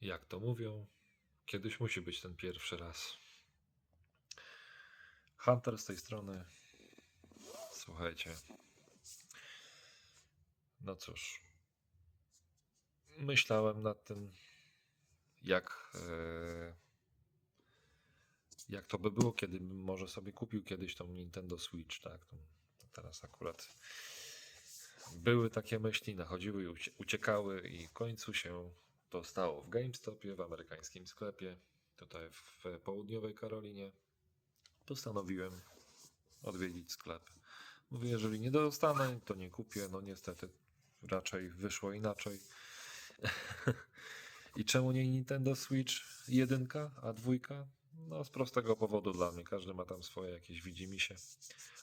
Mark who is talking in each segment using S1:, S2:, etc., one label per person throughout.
S1: jak to mówią, kiedyś musi być ten pierwszy raz. Hunter z tej strony. Słuchajcie. No cóż. Myślałem nad tym, jak, e, jak to by było, kiedy może sobie kupił kiedyś tą Nintendo Switch, tak? To teraz akurat były takie myśli, nachodziły i ucie- uciekały i w końcu się to stało w GameStopie, w amerykańskim sklepie, tutaj w południowej Karolinie. Postanowiłem odwiedzić sklep. Mówię, jeżeli nie dostanę, to nie kupię. No niestety, raczej wyszło inaczej. I czemu nie Nintendo Switch 1, a dwójka? No z prostego powodu dla mnie. Każdy ma tam swoje jakieś widzimisię.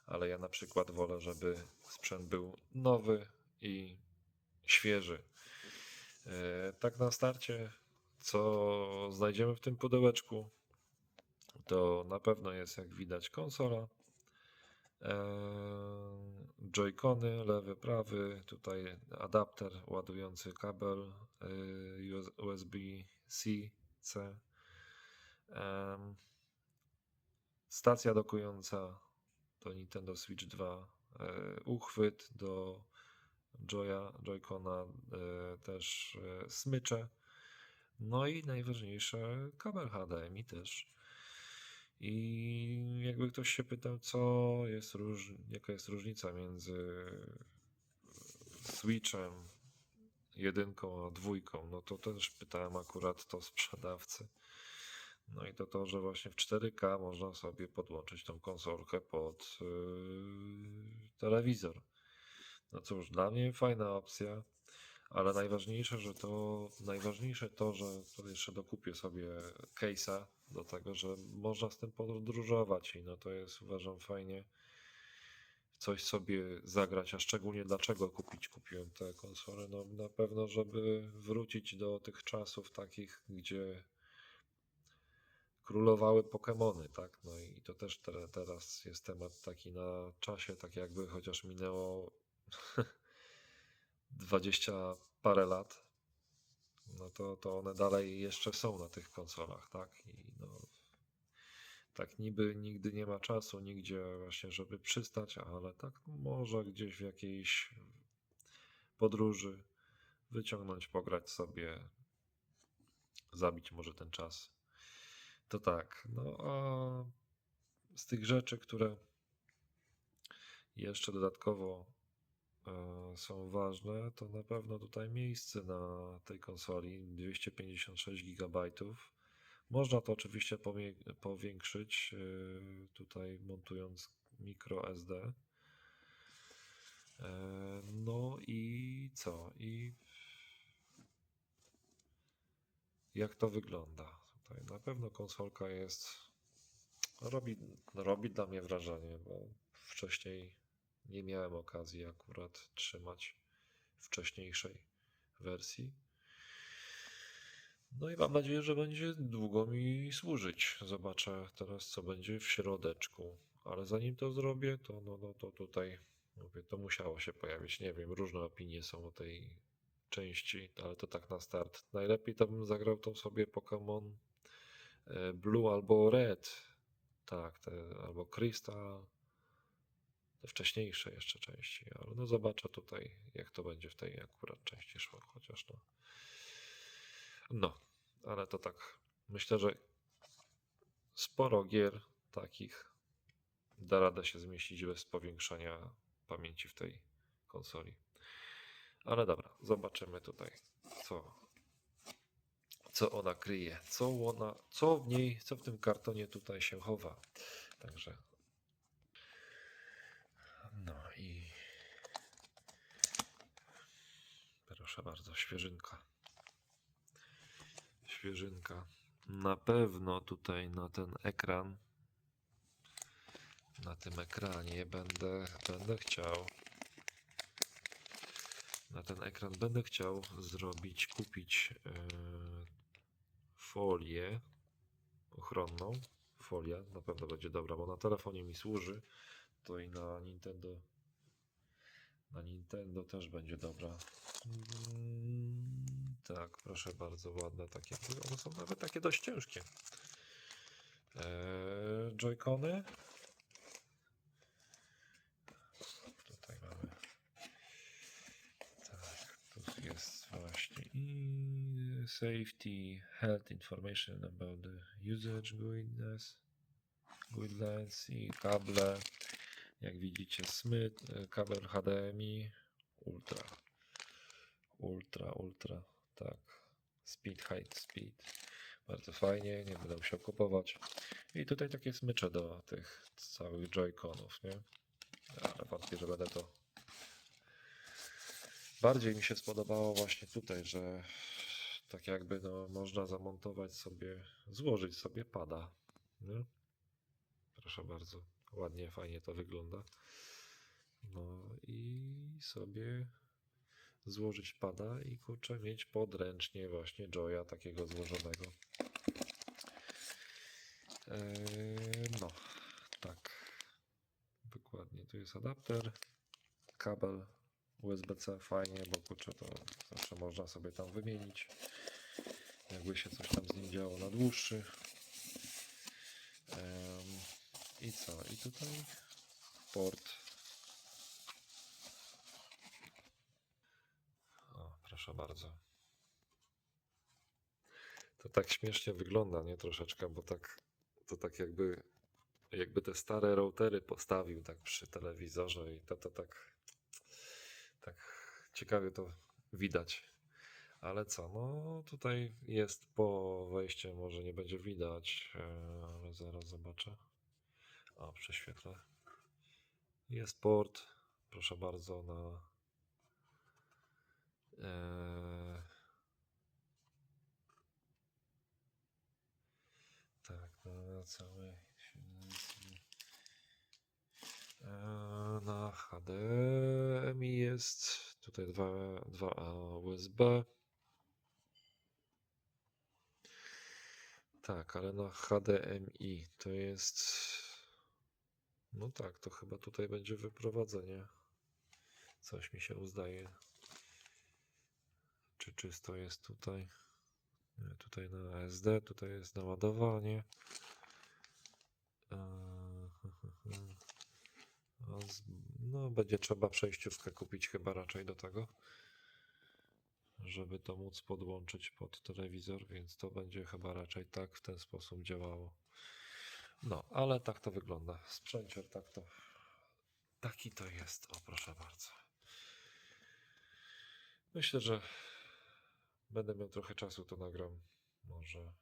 S1: Ale ja na przykład wolę, żeby sprzęt był nowy i świeży. E, Tak na starcie, co znajdziemy w tym pudełeczku, to na pewno jest jak widać konsola, e, joycony lewy, prawy, tutaj adapter ładujący kabel e, USB-C, C, stacja dokująca do Nintendo Switch 2, e, uchwyt do Joya, Joycona, e, też e, smycze, no i najważniejsze kabel HDMI też. I jakby ktoś się pytał, co jest róż... jaka jest różnica między Switchem jedynką a dwójką, no to też pytałem akurat to sprzedawcy. No i to to, że właśnie w 4K można sobie podłączyć tą konsolkę pod yy, telewizor. No cóż, dla mnie fajna opcja, ale najważniejsze, że to najważniejsze to, że to jeszcze dokupię sobie case'a do tego, że można z tym podróżować i no to jest uważam fajnie coś sobie zagrać, a szczególnie dlaczego kupić kupiłem tę konsolę, no na pewno, żeby wrócić do tych czasów takich, gdzie królowały Pokemony, tak? No i to też te, teraz jest temat taki na czasie, tak jakby chociaż minęło 20 parę lat, no to, to one dalej jeszcze są na tych konsolach, tak? I no, tak niby nigdy nie ma czasu nigdzie właśnie, żeby przystać, ale tak może gdzieś w jakiejś podróży wyciągnąć, pograć sobie, zabić może ten czas. To tak, no a z tych rzeczy, które jeszcze dodatkowo są ważne, to na pewno tutaj miejsce na tej konsoli 256 GB. Można to oczywiście powiększyć e, tutaj montując micro SD. E, No i co? I jak to wygląda? Tutaj na pewno konsolka jest robi, robi dla mnie wrażenie, bo wcześniej nie miałem okazji akurat trzymać wcześniejszej wersji. No i mam nadzieję, że będzie długo mi służyć. Zobaczę teraz, co będzie w środeczku. Ale zanim to zrobię, to, no, no, to tutaj mówię, to musiało się pojawić. Nie wiem, różne opinie są o tej części, ale to tak na start. Najlepiej to bym zagrał tą sobie Pokémon e, Blue albo Red. Tak, te, albo Crystal. Wcześniejsze jeszcze części, ale no zobaczę tutaj, jak to będzie w tej akurat części szło, chociaż no. No, ale to tak. Myślę, że sporo gier takich da radę się zmieścić bez powiększania pamięci w tej konsoli. Ale dobra, zobaczymy tutaj, co, co ona kryje, co ona, co w niej, co w tym kartonie tutaj się chowa. Także. No i proszę bardzo, świeżynka. Świeżynka. Na pewno tutaj na ten ekran, na tym ekranie będę, będę chciał na ten ekran będę chciał zrobić, kupić e, folię ochronną. Folia na pewno będzie dobra, bo na telefonie mi służy. To i na Nintendo. Na Nintendo też będzie dobra. Mm, tak, proszę bardzo, ładne takie. One są nawet takie dość ciężkie. Eee, Joy-Cony. Tutaj mamy. Tak, tu jest właśnie i safety, health information about the usage guidelines, guidelines i kable. Jak widzicie, smyt, e, kabel HDMI, ultra, ultra, ultra, tak, speed, high speed. Bardzo fajnie, nie będę musiał kupować. I tutaj takie smycze do tych całych joyconów, nie? Ale wątpię, że będę to Bardziej mi się spodobało właśnie tutaj, że tak jakby no, można zamontować sobie, złożyć sobie pada. Nie? Proszę bardzo, ładnie, fajnie to wygląda. No i sobie złożyć pada i kurczę mieć podręcznie właśnie Joya takiego złożonego. Eee, no, tak. Dokładnie, tu jest adapter, kabel USB-C fajnie, bo kurczę to zawsze można sobie tam wymienić. Jakby się coś tam z nim działo na dłuższy. I co? I tutaj port. O, proszę bardzo. To tak śmiesznie wygląda, nie troszeczkę, bo tak to tak jakby jakby te stare routery postawił tak przy telewizorze i to to tak tak ciekawie to widać. Ale co, no tutaj jest po wejściu, może nie będzie widać, e, ale zaraz zobaczę. O, prześwietlę. Jest port, proszę bardzo, na e, tak, na cały E, na HDMI jest tutaj dwa, dwa USB. Tak, ale na HDMI to jest. No tak, to chyba tutaj będzie wyprowadzenie. Coś mi się uzdaje. Czy czysto jest tutaj? Tutaj na SD, tutaj jest naładowanie. Eee, No, będzie trzeba przejściówkę kupić chyba raczej do tego, żeby to móc podłączyć pod telewizor, więc to będzie chyba raczej tak w ten sposób działało. No, ale tak to wygląda. Sprzęcior tak to. Taki to jest. O, proszę bardzo. Myślę, że będę miał trochę czasu, to nagram. Może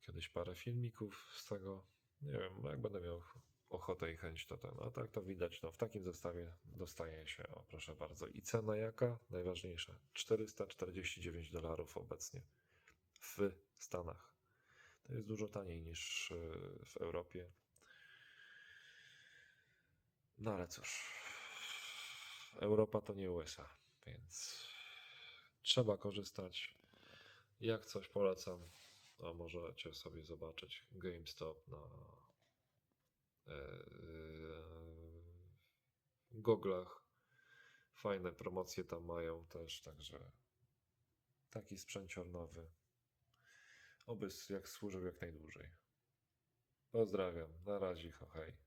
S1: kiedyś parę filmików z tego. Nie wiem, jak będę miał ochotę i chęć, to ten. A tak to widać, no w takim zestawie dostaje się, o proszę bardzo. I cena jaka? Najważniejsza. 449 dolarów obecnie w Stanach. To jest dużo taniej niż yy, w Europie. No ale cóż, Europa to nie USA, więc trzeba korzystać. Jak coś polecam, a możecie sobie zobaczyć GameStop na e, goglach. Fajne promocje tam mają też, także taki sprzęcior nowy. Oby jak służył jak najdłużej. Pozdrawiam, na razie, hej.